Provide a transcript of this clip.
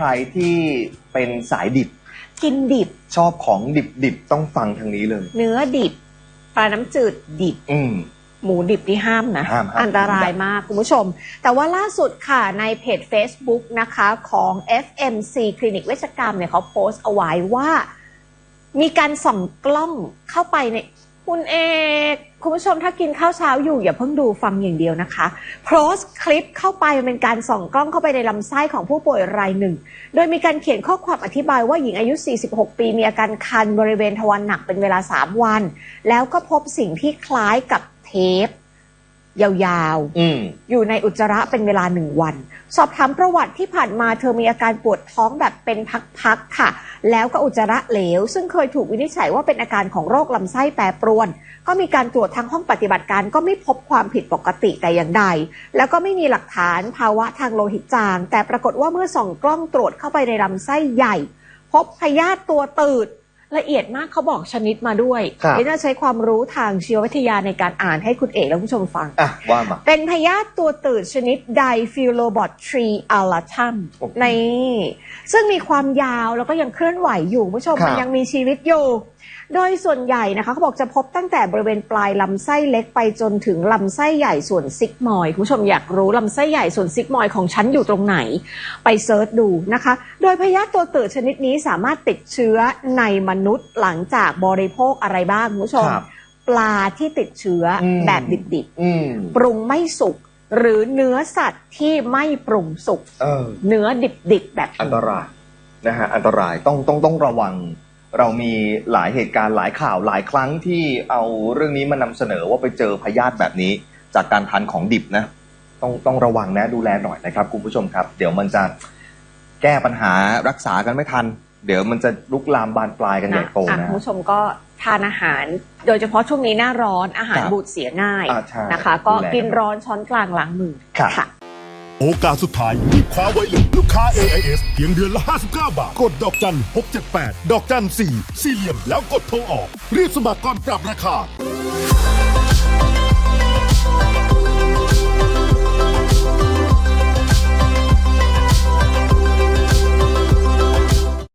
ใครที่เป็นสายดิบกินดิบ ชอบของดิบๆต้องฟังทางนี้เลย เนื้อดิบปลาน้ำจืดดิบ อืม หมูดิบนี่ห้ามนะ ห้ามห้ามอันตรายมากคุณผู้ชม แต่ว่าล่าสุดค่ะในเพจ Facebook นะคะของ FMC คลินิกเวชกรรมเนี่ยเขาโพสต์เอาไว้ว่า มีการส่องกล้องเข้าไปใน คุณเอกคุณผู้ชมถ้ากินข้าวเช้าอยู่อย่าเพิ่งดูฟังอย่างเดียวนะคะโพสต์คลิปเข้าไปมันเป็นการส่องกล้องเข้าไปในลำไส้ของผู้ป่วยรายหนึ่ง โดยมีการเขียนข้อความอธิบายว่าหญิงอายุ 46 ปี มีอาการคันบริเวณทวารหนักเป็นเวลา 3 วัน แล้วก็พบสิ่งที่คล้ายกับเทป ยาวๆอืมอยู่ในอุจจาระเป็นเวลาหนึ่งวัน สอบถามประวัติที่ผ่านมาเธอมีอาการปวดท้องแบบเป็นพักๆค่ะ แล้วก็อุจจาระเหลว ซึ่งเคยถูกวินิจฉัยว่าเป็นอาการของโรคลำไส้แปรปรวน ก็มีการตรวจทางห้องปฏิบัติการก็ไม่พบความผิดปกติแต่อย่างใด แล้วก็ไม่มีหลักฐานภาวะทางโลหิตจาง แต่ปรากฏว่าเมื่อส่องกล้องตรวจเข้าไปในลำไส้ใหญ่ พบพยาธิตัวตืด ละเอียดมากเขาบอกชนิดมาด้วยครับเดี๋ยวจะใช้ความรู้ทางชีววิทยาในการอ่านให้คุณเอกและคุณผู้ชมฟังอะว่ามา เป็นพยาธิตัวตืดชนิดไดฟิโลบอททรีอัลลาทัมโอ้โหใน ซึ่งมีความยาวแล้วก็ยังเคลื่อนไหวอยู่คุณผู้ชมครับมันยังมีชีวิตอยู่ โดยส่วนใหญ่นะคะเขาบอกจะพบตั้งแต่บริเวณปลายลำไส้เล็กไปจนถึงลำไส้ใหญ่ส่วนซิกมอยด์คุณผู้ชมอยากรู้ลำไส้ใหญ่ส่วนซิกมอยด์ของฉันอยู่ตรงไหน ไปเซิร์ชดูนะคะ โดยพยาธิตัวตืดชนิดนี้สามารถติดเชื้อในมนุษย์หลังจากบริโภคอะไรบ้างคุณผู้ชมครับปลาที่ติดเชื้ออมแบบดิบๆอืมปรุงไม่สุกหรือเนื้อสัตว์ที่ไม่ปรุงสุกเออเนื้อดิบๆแบบอันตรายนะฮะอันตรายต้องต้องต้องระวังเรามีหลายเหตุการณ์หลายข่าวหลายครั้งที่เอาเรื่องนี้มานำเสนอว่าไปเจอพยาธิแบบนี้ จากการทานของดิบนะ ต้องต้องระวังนะดูแลหน่อยนะครับคุณผู้ชมครับ เดี๋ยวมันจะแก้ปัญหารักษากันไม่ทัน เดี๋ยวมันจะลุกลามบานปลายกันใหญ่โตอะนะคุณผู้ชมก็ทานอาหาร โดยเฉพาะช่วงนี้หน้าร้อนอาหารครับบูดเสียง่ายอ่าใช่นะคะ ก็ดูแลกินร้อนช้อนกลางล้างมือครับค่ะโอกาสสุดท้ายรีบคว้าไว้เลยลูกค้า AIS เพียงเดือนละ 59 บาท กดดอกจัน 678 ดอกจัน 4 สี่เหลี่ยมแล้วกดโทรออกรีบสมัครก่อนปรับราคา